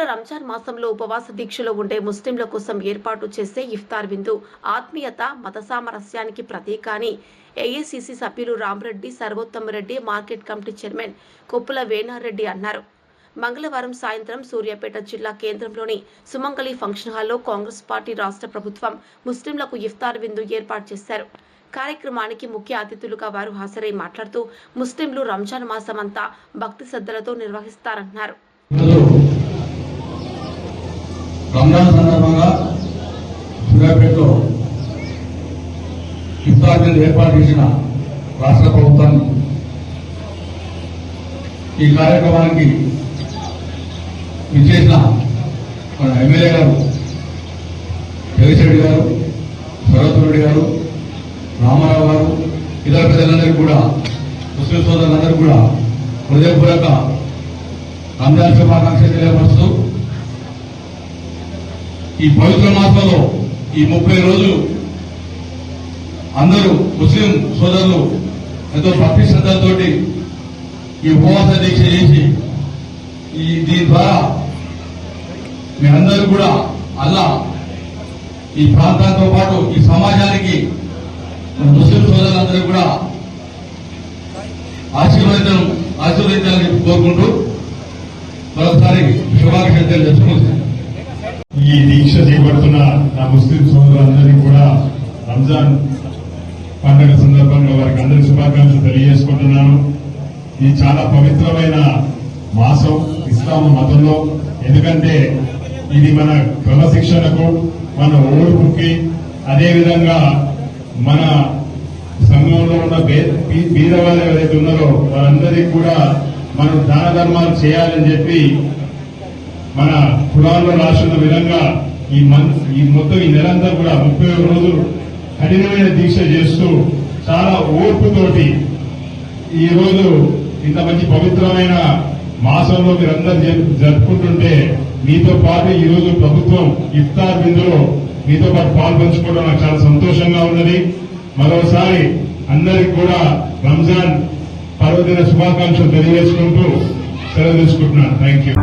మాసంలో ఉపవాస దీక్షలో ఉండే ముస్లింల కోసం ఏర్పాటు చేసే ఇఫ్తార్ విందు ఆత్మీయత మత సామరస్యానికి ప్రతీక అని ఏఐసిసి సభ్యులు Ramareddy Sarvothamareddy market committee chairman Koppula Venareddy అన్నారు. మంగళవారం సాయంత్రం సూర్యాపేట జిల్లా కేంద్రంలోని సుమంగళి ఫంక్షన్ హాల్లో కాంగ్రెస్ పార్టీ రాష్ట్ర ప్రభుత్వం ముస్లింలకు ఇఫ్తార్ విందు ఏర్పాటు చేశారు. కార్యక్రమానికి ముఖ్య అతిథులుగా వారు హాజరై మాట్లాడుతూ ముస్లింలు రంజాన్ మాసమంతా భక్తి శ్రద్ధలతో నిర్వహిస్తారన్నారు. రంజాన్ సందర్భంగా సూర్యాపేటలో ఇఫ్తార్ ఏర్పాటు చేసిన రాష్ట్ర ప్రభుత్వాన్ని ఈ కార్యక్రమానికి విచ్చేసిన మన ఎమ్మెల్యే గారు జగదీశ్వరెడ్డి గారు సరస్వరెడ్డి గారు రామారావు గారు ఇతర ప్రజలందరికీ కూడా ముస్లిం సోదరులందరికీ కూడా హృదయపూర్వక రంజాన్ శుభాకాంక్షలు తెలియపరుస్తూ ఈ పవిత్ర మాసంలో ఈ ముప్పై రోజులు అందరూ ముస్లిం సోదరులు ఎంతో భక్తి శ్రద్ధలతో ఈ ఉపవాస దీక్ష చేసి ఈ దీని ద్వారా మీ అందరూ కూడా అల్లా ఈ ప్రాంతంతో పాటు ఈ సమాజానికి ముస్లిం సోదరులందరూ కూడా ఆశీర్వదించడం ఆశీర్వదించాలని కోరుకుంటూ మరొకసారి శుభాకాంక్షలు తెలుసుకుంటున్నాను ఇది నా ముస్లిం సోదరులందరికీ కూడా రంజాన్ పండుగ సందర్భంగా వారికి అందరి శుభాకాంక్షలు తెలియజేసుకుంటున్నాను. ఇది చాలా పవిత్రమైన మాసం ఇస్లాం మతంలో. ఎందుకంటే ఇది మన క్రమశిక్షణకు మన ఓర్పుకి అదేవిధంగా మన సంఘంలో ఉన్న బే- బీద వాళ్ళు ఎవరైతే ఉన్నారో వారందరికీ కూడా మనం దాన ధర్మాలు చేయాలని చెప్పి మన కులాల్లో రాసిన విధంగా ఈ మంత్ ఈ మొత్తం ఈ నెలంతా కూడా ముప్పై రోజులు కఠినమైన దీక్ష చేస్తూ చాలా ఓర్పుతోటి ఈ రోజు ఇంత మంచి పవిత్రమైన మాసంలో మీరందరూ జరుపుకుంటుంటే మీతో పాటు ఈ రోజు ప్రభుత్వం ఇఫ్తార్ విందులో మీతో పాటు పాల్పంచుకోవడం నాకు చాలా సంతోషంగా ఉన్నది. మరోసారి అందరికి కూడా రంజాన్ పర్వదిన శుభాకాంక్షలు తెలియజేసుకుంటూ సెలవు తీసుకుంటున్నాను. Thank you